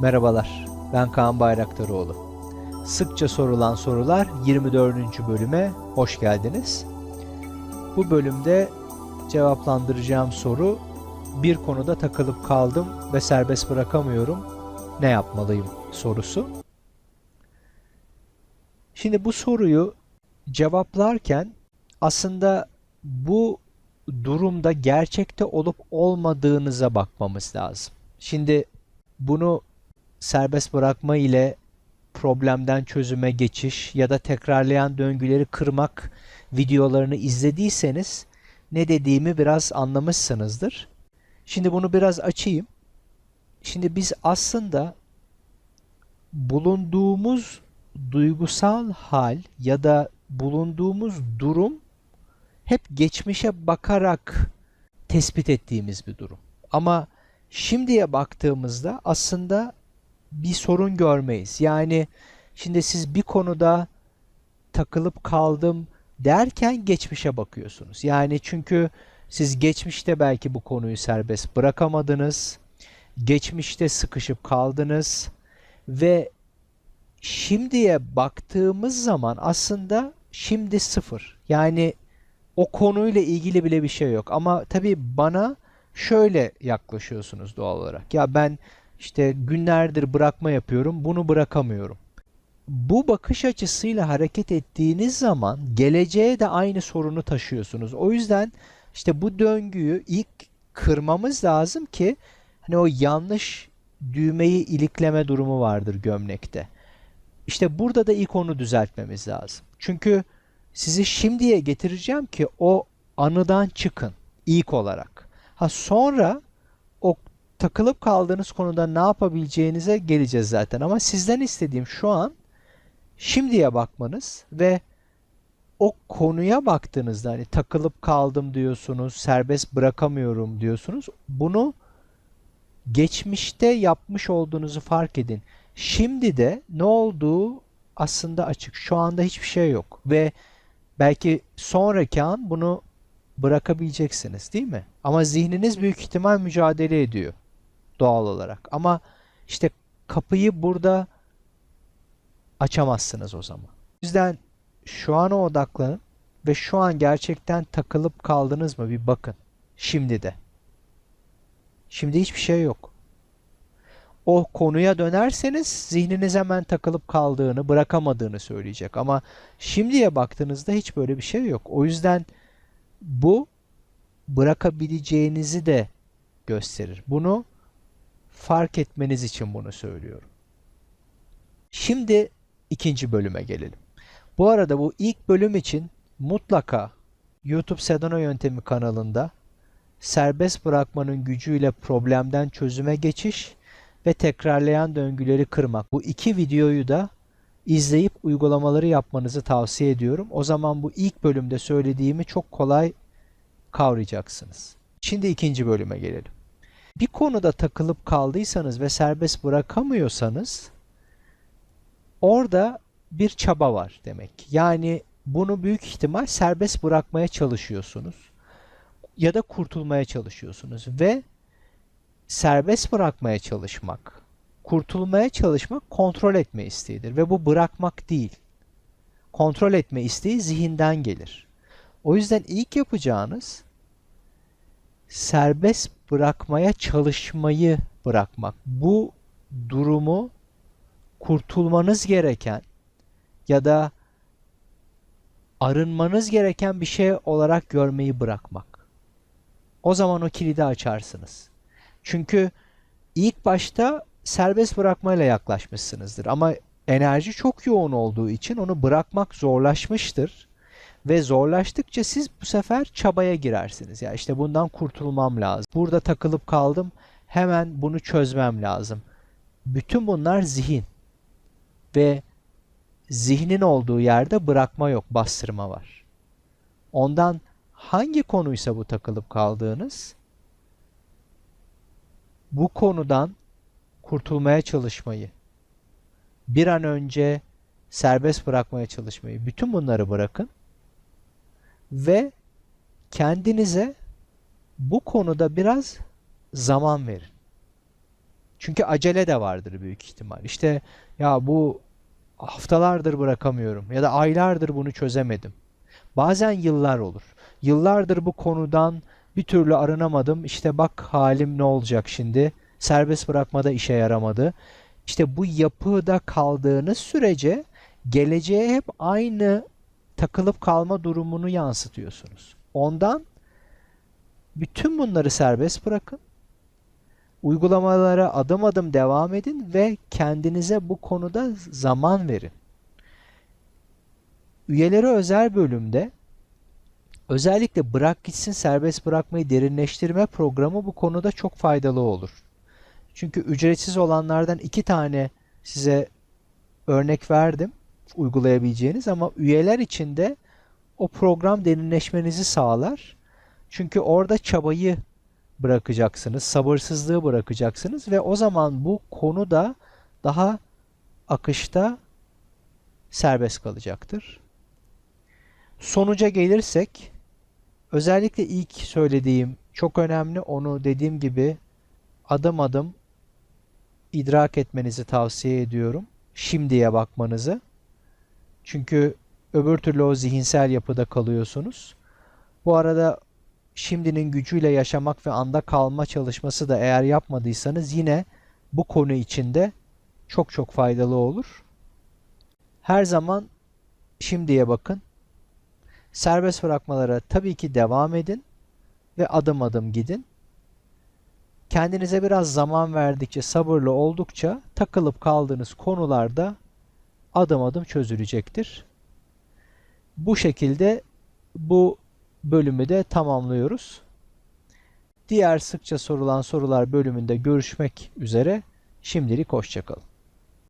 Merhabalar, ben Kaan Bayraktaroğlu. Sıkça sorulan sorular 24. bölüme hoş geldiniz. Bu bölümde cevaplandıracağım soru bir konuda takılıp kaldım ve serbest bırakamıyorum. Ne yapmalıyım sorusu. Şimdi bu soruyu cevaplarken aslında bu durumda gerçekte olup olmadığınıza bakmamız lazım. Şimdi bunu serbest bırakma ile problemden çözüme geçiş ya da tekrarlayan döngüleri kırmak videolarını izlediyseniz ne dediğimi biraz anlamışsınızdır. Şimdi bunu biraz açayım. Şimdi biz aslında bulunduğumuz duygusal hal ya da bulunduğumuz durum hep geçmişe bakarak tespit ettiğimiz bir durum. Ama şimdiye baktığımızda aslında bir sorun görmeyiz. Yani şimdi siz bir konuda takılıp kaldım derken geçmişe bakıyorsunuz. Yani çünkü siz geçmişte belki bu konuyu serbest bırakamadınız. Geçmişte sıkışıp kaldınız ve şimdiye baktığımız zaman aslında şimdi sıfır. Yani o konuyla ilgili bile bir şey yok. Ama tabii bana şöyle yaklaşıyorsunuz doğal olarak. Ya ben işte günlerdir bırakma yapıyorum, bunu bırakamıyorum. Bu bakış açısıyla hareket ettiğiniz zaman geleceğe de aynı sorunu taşıyorsunuz. O yüzden işte bu döngüyü ilk kırmamız lazım ki hani o yanlış düğmeyi ilikleme durumu vardır gömlekte. İşte burada da ilk onu düzeltmemiz lazım. Çünkü sizi şimdiye getireceğim ki o anıdan çıkın ilk olarak. Ha sonra takılıp kaldığınız konuda ne yapabileceğinize geleceğiz zaten. Ama sizden istediğim şu an şimdiye bakmanız ve o konuya baktığınızda hani takılıp kaldım diyorsunuz, serbest bırakamıyorum diyorsunuz. Bunu geçmişte yapmış olduğunuzu fark edin. Şimdi de ne olduğu aslında açık. Şu anda hiçbir şey yok ve belki sonraki an bunu bırakabileceksiniz değil mi? Ama zihniniz büyük ihtimal mücadele ediyor doğal olarak. Ama işte kapıyı burada açamazsınız o zaman. O yüzden şu ana odaklanın ve şu an gerçekten takılıp kaldınız mı bir bakın. Şimdi de. Şimdi hiçbir şey yok. O konuya dönerseniz zihniniz hemen takılıp kaldığını, bırakamadığını söyleyecek. Ama şimdiye baktığınızda hiç böyle bir şey yok. O yüzden bu bırakabileceğinizi de gösterir. Bunu fark etmeniz için bunu söylüyorum. Şimdi ikinci bölüme gelelim. Bu arada bu ilk bölüm için mutlaka YouTube Sedona Yöntemi kanalında serbest bırakmanın gücüyle problemden çözüme geçiş ve tekrarlayan döngüleri kırmak. Bu iki videoyu da izleyip uygulamaları yapmanızı tavsiye ediyorum. O zaman bu ilk bölümde söylediğimi çok kolay kavrayacaksınız. Şimdi ikinci bölüme gelelim. Bir konuda takılıp kaldıysanız ve serbest bırakamıyorsanız orada bir çaba var demek. Yani bunu büyük ihtimal serbest bırakmaya çalışıyorsunuz ya da kurtulmaya çalışıyorsunuz ve serbest bırakmaya çalışmak, kurtulmaya çalışmak kontrol etme isteğidir ve bu bırakmak değil. Kontrol etme isteği zihinden gelir. O yüzden ilk yapacağınız serbest bırakmaya çalışmayı bırakmak. Bu durumu kurtulmanız gereken ya da arınmanız gereken bir şey olarak görmeyi bırakmak. O zaman o kilidi açarsınız. Çünkü ilk başta serbest bırakmayla yaklaşmışsınızdır ama enerji çok yoğun olduğu için onu bırakmak zorlaşmıştır ve zorlaştıkça siz bu sefer çabaya girersiniz. Ya işte bundan kurtulmam lazım. Burada takılıp kaldım. Hemen bunu çözmem lazım. Bütün bunlar zihin. Ve zihnin olduğu yerde bırakma yok, bastırma var. Ondan hangi konuysa bu takılıp kaldığınız bu konudan kurtulmaya çalışmayı, bir an önce serbest bırakmaya çalışmayı, bütün bunları bırakın ve kendinize bu konuda biraz zaman verin. Çünkü acele de vardır büyük ihtimal. İşte ya bu haftalardır bırakamıyorum ya da aylardır bunu çözemedim. Bazen yıllar olur. Yıllardır bu konudan bir türlü arınamadım. İşte bak halim ne olacak şimdi? Serbest bırakmada işe yaramadı. İşte bu yapıda kaldığınız sürece geleceğe hep aynı takılıp kalma durumunu yansıtıyorsunuz. Ondan bütün bunları serbest bırakın. Uygulamalara adım adım devam edin ve kendinize bu konuda zaman verin. Üyeleri özel bölümde özellikle bırak gitsin serbest bırakmayı derinleştirme programı bu konuda çok faydalı olur. Çünkü ücretsiz olanlardan iki tane size örnek verdim uygulayabileceğiniz ama üyeler için de o program derinleşmenizi sağlar. Çünkü orada çabayı bırakacaksınız, sabırsızlığı bırakacaksınız ve o zaman bu konu da daha akışta serbest kalacaktır. Sonuca gelirsek, özellikle ilk söylediğim çok önemli. Onu dediğim gibi adım adım idrak etmenizi tavsiye ediyorum. Şimdiye bakmanızı. Çünkü öbür türlü o zihinsel yapıda kalıyorsunuz. Bu arada şimdinin gücüyle yaşamak ve anda kalma çalışması da eğer yapmadıysanız yine bu konu içinde çok çok faydalı olur. Her zaman şimdiye bakın. Serbest bırakmalara tabii ki devam edin ve adım adım gidin. Kendinize biraz zaman verdikçe, sabırlı oldukça takılıp kaldığınız konularda adım adım çözülecektir. Bu şekilde bu bölümü de tamamlıyoruz. Diğer sıkça sorulan sorular bölümünde görüşmek üzere. Şimdilik hoşçakalın.